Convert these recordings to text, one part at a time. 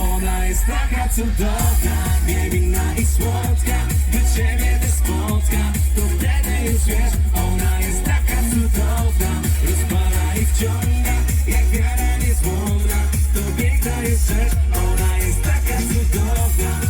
Ona jest taka cudowna, niewinna i słodka Gdy ciebie też spotka, to wtedy już wiesz Ona jest taka cudowna, rozpala i wciąga Jak wiara niezłomna, to piękna jest rzecz Ona jest taka cudowna.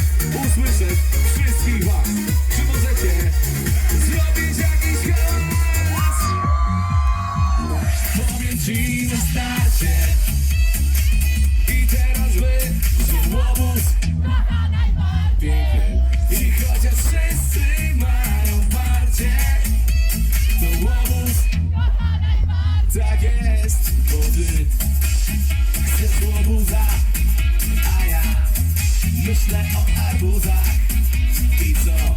myślę o arbuzach. I co?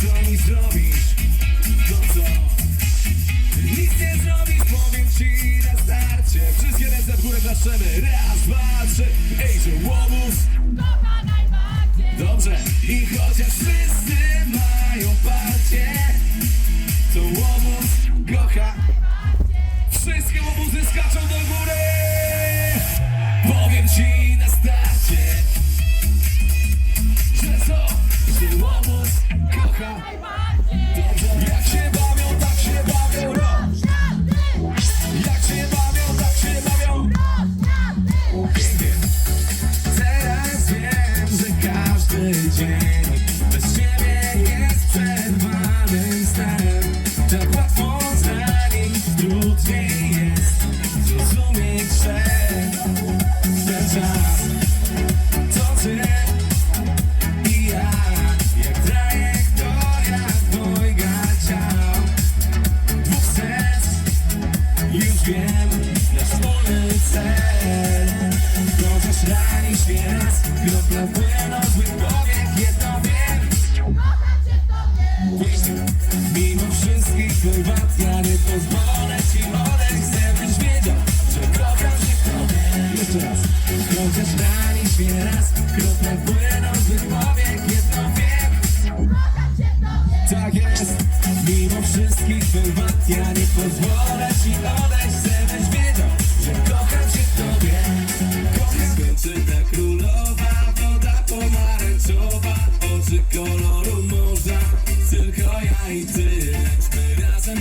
Co mi zrobisz? To co? Nic nie zrobisz, powiem ci na starcie. Wszystkie ręce w górę klaszczemy Raz, dwa, trzy. Ej, że łobuz. Dobrze. I chociaż wszyscy Bye. Wszystkich twych wad Ja nie pozwolę ci odejść Chcę wiedział, że kocham się w tobie Jeszcze raz. Chociaż ranisz mnie raz Krople płyną z mych powiek Jedno wiem tak jest, mimo wszystkich twych Ja nie pozwolę ci odejść Chcę wiedział, że kocham się w tobie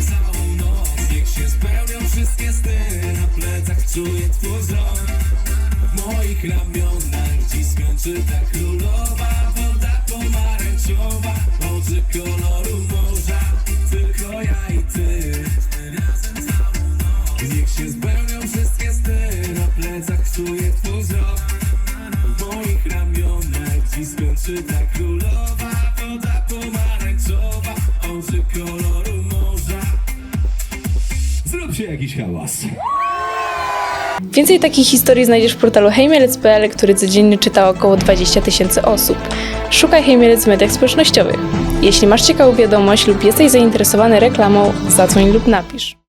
Całą noc Niech się spełnią wszystkie sny. Na plecach czuję twój wzrok. W moich ramionach Dziś skończy ta królowa Woda pomarańczowa. Oczy koloru morza Zróbcie jakiś hałas Więcej takich historii znajdziesz w portalu hejmielec.pl, który codziennie czyta około 20 tysięcy osób. Szukaj Hejmielec w mediach społecznościowych. Jeśli masz ciekawą wiadomość lub jesteś zainteresowany reklamą, zadzwoń lub napisz.